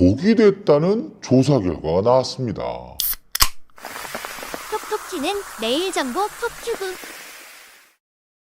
독이 됐다는 조사 결과가 나왔습니다. 톡톡 튀는 내일 정보 톡튜브.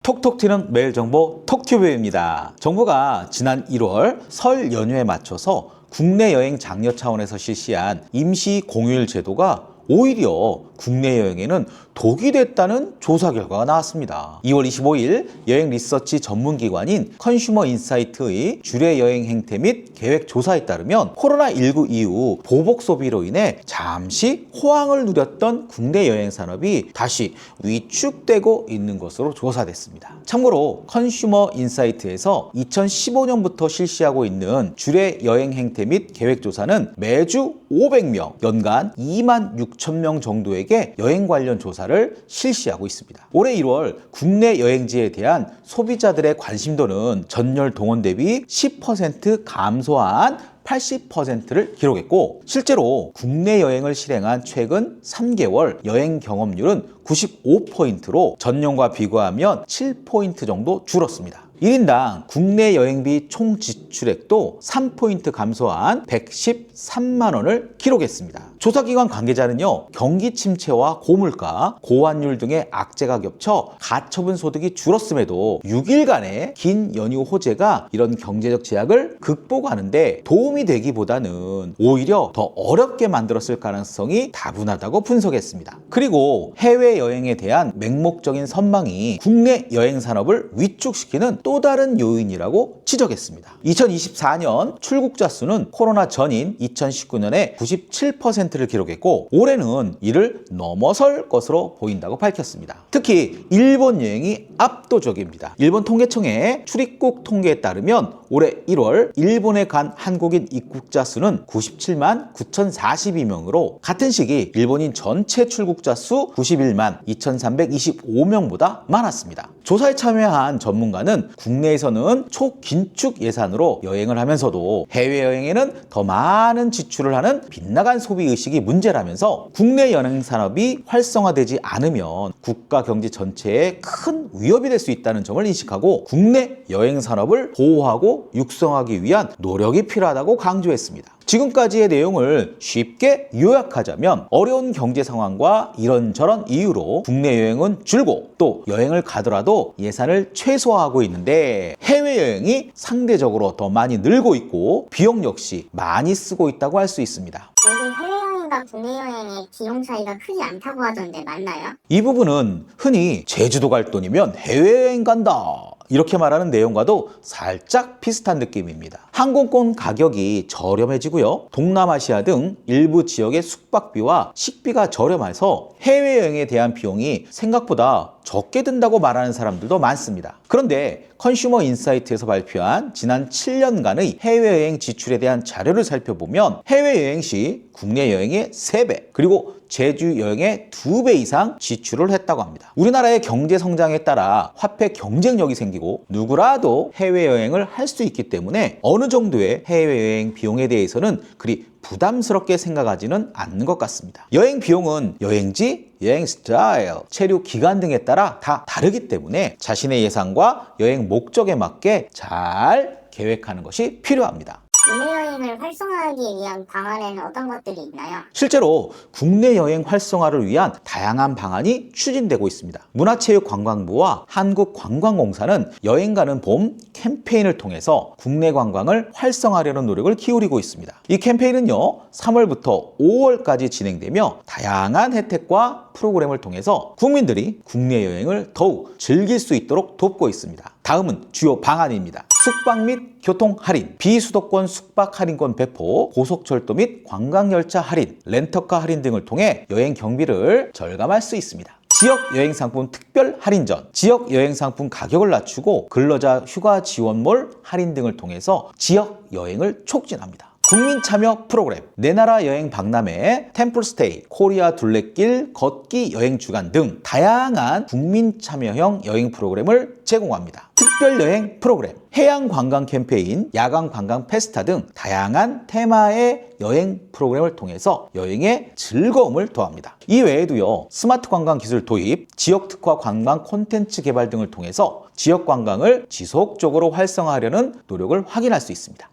톡톡 튀는 매일 정보 톡튜브입니다. 정부가 지난 1월 설 연휴에 맞춰서 국내 여행 장려 차원에서 실시한 임시 공휴일 제도가 오히려 국내 여행에는 독이 됐다는 조사 결과가 나왔습니다. 2월 25일 여행 리서치 전문기관인 컨슈머 인사이트의 주례 여행 행태 및 계획 조사에 따르면 코로나19 이후 보복 소비로 인해 잠시 호황을 누렸던 국내 여행 산업이 다시 위축되고 있는 것으로 조사됐습니다. 참고로 컨슈머 인사이트에서 2015년부터 실시하고 있는 주례 여행 행태 및 계획 조사는 매주 500명, 연간 2만 6천 명 정도 에게 여행 관련 조사를 실시하고 있습니다. 올해 1월 국내 여행지에 대한 소비자들의 관심도는 전년 동원 대비 10% 감소한 80%를 기록했고 실제로 국내 여행을 실행한 최근 3개월 여행 경험률은 95포인트로 전년과 비교하면 7포인트 정도 줄었습니다. 1인당 국내 여행비 총 지출액도 3포인트 감소한 113만 원을 기록했습니다. 조사기관 관계자는요, 경기 침체와 고물가, 고환율 등의 악재가 겹쳐 가처분 소득이 줄었음에도 6일간의 긴 연휴 호재가 이런 경제적 제약을 극복하는데 도움이 되기보다는 오히려 더 어렵게 만들었을 가능성이 다분하다고 분석했습니다. 그리고 해외여행에 대한 맹목적인 선망이 국내 여행 산업을 위축시키는 또 다른 요인이라고 지적했습니다. 2024년 출국자 수는 코로나 전인 2019년에 97%를 기록했고 올해는 이를 넘어설 것으로 보인다고 밝혔습니다. 특히 일본 여행이 압도적입니다. 일본 통계청의 출입국 통계에 따르면 올해 1월 일본에 간 한국인 입국자 수는 97만 9,042명으로 같은 시기 일본인 전체 출국자 수 91만 2,325명보다 많았습니다. 조사에 참여한 전문가는 국내에서는 초긴축 예산으로 여행을 하면서도 해외여행에는 더 많은 지출을 하는 빗나간 소비 의식 이 문제라면서 국내 여행 산업이 활성화되지 않으면 국가 경제 전체에 큰 위협이 될 수 있다는 점을 인식하고 국내 여행 산업을 보호하고 육성하기 위한 노력이 필요하다고 강조했습니다. 지금까지의 내용을 쉽게 요약하자면 어려운 경제 상황과 이런저런 이유로 국내 여행은 줄고 또 여행을 가더라도 예산을 최소화하고 있는데 해외 여행이 상대적으로 더 많이 늘고 있고 비용 역시 많이 쓰고 있다고 할 수 있습니다. 해외여행과 국내 여행의 비용 차이가 크지 않다고 하던데 맞나요? 이 부분은 흔히 제주도 갈 돈이면 해외여행 간다. 이렇게 말하는 내용과도 살짝 비슷한 느낌입니다. 항공권 가격이 저렴해지고요. 동남아시아 등 일부 지역의 숙박비와 식비가 저렴해서 해외여행에 대한 비용이 생각보다 적게 든다고 말하는 사람들도 많습니다. 그런데 컨슈머 인사이트에서 발표한 지난 7년간의 해외여행 지출에 대한 자료를 살펴보면 해외여행 시 국내 여행의 3배 그리고 제주 여행의 2배 이상 지출을 했다고 합니다. 우리나라의 경제 성장에 따라 화폐 경쟁력이 생기고 누구라도 해외여행을 할 수 있기 때문에 어느 정도의 해외여행 비용에 대해서는 그리 부담스럽게 생각하지는 않는 것 같습니다. 여행 비용은 여행지, 여행 스타일, 체류 기간 등에 따라 다 다르기 때문에 자신의 예산과 여행 목적에 맞게 잘 계획하는 것이 필요합니다. 국내 여행을 활성화하기 위한 방안에는 어떤 것들이 있나요? 실제로 국내 여행 활성화를 위한 다양한 방안이 추진되고 있습니다. 문화체육관광부와 한국관광공사는 여행 가는 봄 캠페인을 통해서 국내 관광을 활성화하려는 노력을 기울이고 있습니다. 이 캠페인은요, 3월부터 5월까지 진행되며 다양한 혜택과 프로그램을 통해서 국민들이 국내 여행을 더욱 즐길 수 있도록 돕고 있습니다. 다음은 주요 방안입니다. 숙박 및 교통 할인, 비수도권 숙박 할인권 배포, 고속철도 및 관광열차 할인, 렌터카 할인 등을 통해 여행 경비를 절감할 수 있습니다. 지역 여행 상품 특별 할인전, 지역 여행 상품 가격을 낮추고 근로자 휴가 지원몰 할인 등을 통해서 지역 여행을 촉진합니다. 국민 참여 프로그램, 내 나라 여행 박람회, 템플스테이, 코리아 둘레길, 걷기 여행 주간 등 다양한 국민 참여형 여행 프로그램을 제공합니다. 특별 여행 프로그램, 해양 관광 캠페인, 야간 관광 페스타 등 다양한 테마의 여행 프로그램을 통해서 여행의 즐거움을 더합니다. 이 외에도요, 스마트 관광 기술 도입, 지역 특화 관광 콘텐츠 개발 등을 통해서 지역 관광을 지속적으로 활성화하려는 노력을 확인할 수 있습니다.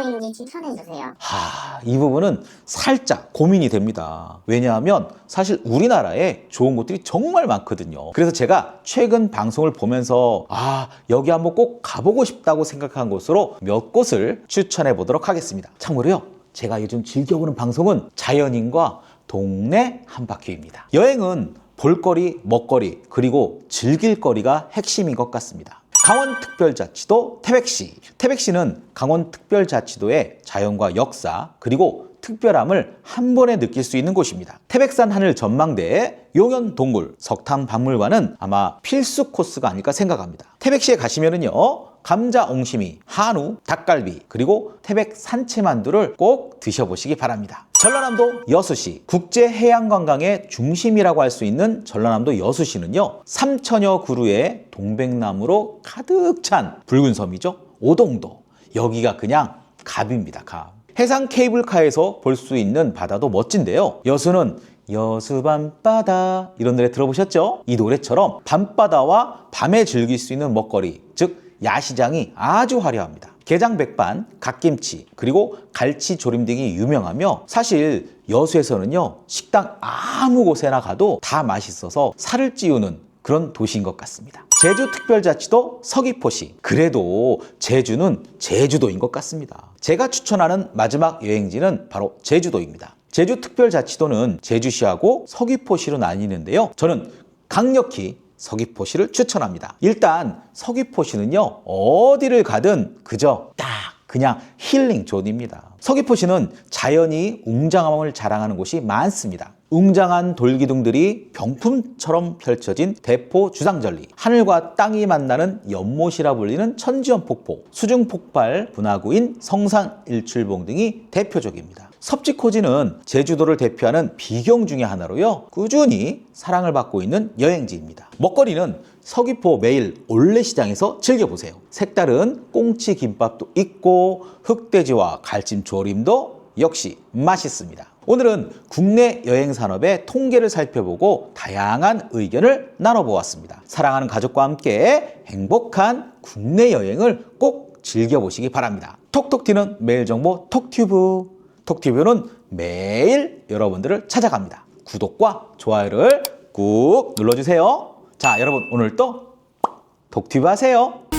국내 여행지 추천해 주세요. 하, 이 부분은 살짝 고민이 됩니다. 왜냐하면 사실 우리나라에 좋은 곳들이 정말 많거든요. 그래서 제가 최근 방송을 보면서 아, 여기 한번 꼭 가보고 싶다고 생각한 곳으로 몇 곳을 추천해 보도록 하겠습니다. 참고로요, 제가 요즘 즐겨보는 방송은 자연인과 동네 한바퀴입니다. 여행은 볼거리, 먹거리, 그리고 즐길 거리가 핵심인 것 같습니다. 강원특별자치도 태백시. 태백시는 강원특별자치도의 자연과 역사, 그리고 특별함을 한 번에 느낄 수 있는 곳입니다. 태백산 하늘 전망대, 용현 동굴, 석탄 박물관은 아마 필수 코스가 아닐까 생각합니다. 태백시에 가시면은요, 감자 옹심이, 한우, 닭갈비, 그리고 태백 산채만두를 꼭 드셔보시기 바랍니다. 전라남도 여수시 국제해양관광의 중심이라고 할 수 있는 전라남도 여수시는요 삼천여 그루의 동백나무로 가득 찬 붉은 섬이죠 오동도 여기가 그냥 갑입니다 갑 해상 케이블카에서 볼 수 있는 바다도 멋진데요 여수는 여수 밤바다 이런 노래 들어보셨죠? 이 노래처럼 밤바다와 밤에 즐길 수 있는 먹거리 즉 야시장이 아주 화려합니다. 게장 백반, 갓김치, 그리고 갈치 조림 등이 유명하며 사실 여수에서는요 식당 아무 곳에나 가도 다 맛있어서 살을 찌우는 그런 도시인 것 같습니다. 제주 특별자치도 서귀포시. 그래도 제주는 제주도인 것 같습니다. 제가 추천하는 마지막 여행지는 바로 제주도입니다. 제주 특별자치도는 제주시하고 서귀포시로 나뉘는데요. 저는 강력히 서귀포시를 추천합니다. 일단 서귀포시는요 어디를 가든 그저 딱 그냥 힐링 존입니다. 서귀포시는 자연이 웅장함을 자랑하는 곳이 많습니다. 웅장한 돌기둥들이 병품처럼 펼쳐진 대포 주상절리, 하늘과 땅이 만나는 연못이라 불리는 천지연 폭포, 수중 폭발 분화구인 성산 일출봉 등이 대표적입니다. 섭지코지는 제주도를 대표하는 비경 중의 하나로요. 꾸준히 사랑을 받고 있는 여행지입니다. 먹거리는 서귀포 매일 올레시장에서 즐겨보세요. 색다른 꽁치 김밥도 있고 흑돼지와 갈찜 조림도 역시 맛있습니다. 오늘은 국내 여행 산업의 통계를 살펴보고 다양한 의견을 나눠보았습니다. 사랑하는 가족과 함께 행복한 국내 여행을 꼭 즐겨보시기 바랍니다. 톡톡 튀는 매일 정보 톡튜브. 톡튜브는 매일 여러분들을 찾아갑니다. 구독과 좋아요를 꾹 눌러주세요. 자, 여러분 오늘 또 톡튜브 하세요.